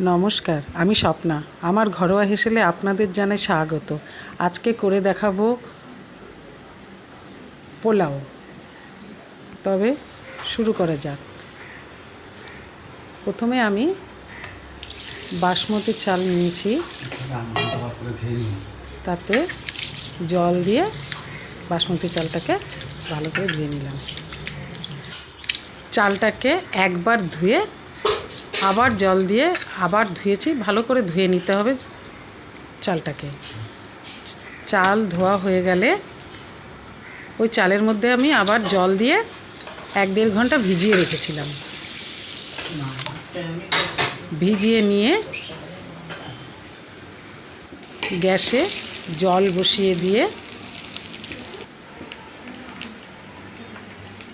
নমস্কার, আমি স্বপ্না। আমার ঘরোয়া হেসেলে আপনাদের জানাই স্বাগত। আজকে করে দেখাবো পোলাও। তবে শুরু করা যাক। প্রথমে আমি বাসমতি চাল নিয়েছি। তাতে জল দিয়ে বাসমতি চালটাকে ভালো করে ধুয়ে নিলাম। চালটাকে একবার ধুয়ে আবার জল দিয়ে আবার ধুয়েছি, ভালো করে ধুয়ে নিতে হবে চালটাকে। চাল ধোয়া হয়ে গেলে ওই চালের মধ্যে আমি আবার জল দিয়ে এক দেড় ঘণ্টা ভিজিয়ে রেখেছিলাম। ভিজিয়ে নিয়ে গ্যাসে জল বসিয়ে দিয়ে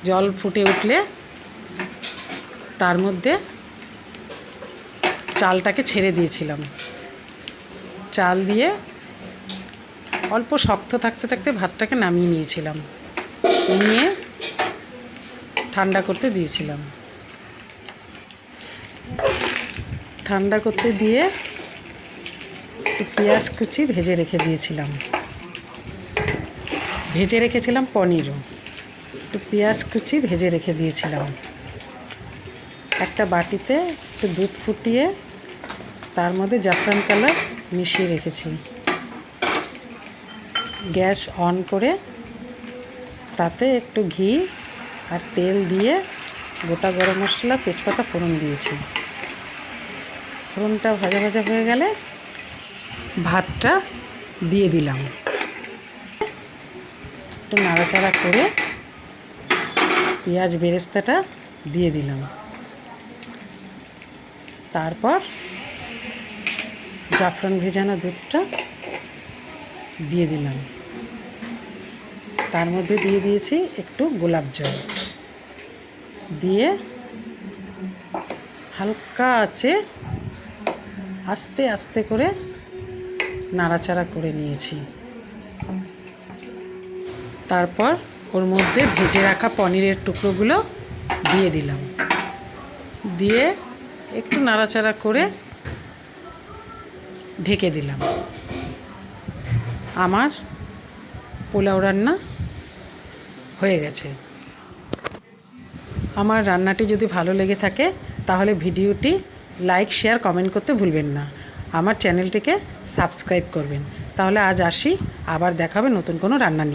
জল ফুটে উঠলে তার মধ্যে চালটাকে ছেড়ে দিয়েছিলাম। চাল দিয়ে অল্প শক্ত থাকতে থাকতে ভাতটাকে নামিয়ে নিয়েছিলাম। নিয়ে ঠান্ডা করতে দিয়েছিলাম। ঠান্ডা করতে দিয়ে পেঁয়াজ কুচি ভেজে রেখে দিয়েছিলাম। ভেজে রেখেছিলাম পনিরও। একটু পেঁয়াজ কুচি ভেজে রেখে দিয়েছিলাম। একটা বাটিতে একটু দুধ ফুটিয়ে তার মধ্যে জাফরান কালার মিশিয়ে রেখেছি। গ্যাস অন করে তাতে একটু ঘি আর তেল দিয়ে গোটা গরম মশলা, তেজপাতা, ফোড়ন দিয়েছি। ফোড়নটা ভাজা ভাজা হয়ে গেলে ভাতটা দিয়ে দিলাম। একটু নাড়াচাড়া করে পেঁয়াজ বেরেস্তাটা দিয়ে দিলাম। তারপর জাফরান ভেজানো দুধটা দিয়ে দিলাম। তার মধ্যে দিয়ে দিয়েছি একটু গোলাপ জল। দিয়ে হালকা আছে আস্তে আস্তে করে নাড়াচাড়া করে নিয়েছি। তারপর ওর মধ্যে ভেজে রাখা পনিরের টুকরোগুলো দিয়ে দিলাম। দিয়ে একটু নাড়াচাড়া করে ঢেকে দিলাম। আমার পোলাও রান্না হয়ে গেছে। আমার রান্নাটি যদি ভালো লেগে থাকে, তাহলে ভিডিওটি লাইক, শেয়ার, কমেন্ট করতে ভুলবেন না। আমার চ্যানেলটিকে সাবস্ক্রাইব করবেন। তাহলে আজ আসি, আবার দেখাবে নতুন কোনো রান্না নিয়ে।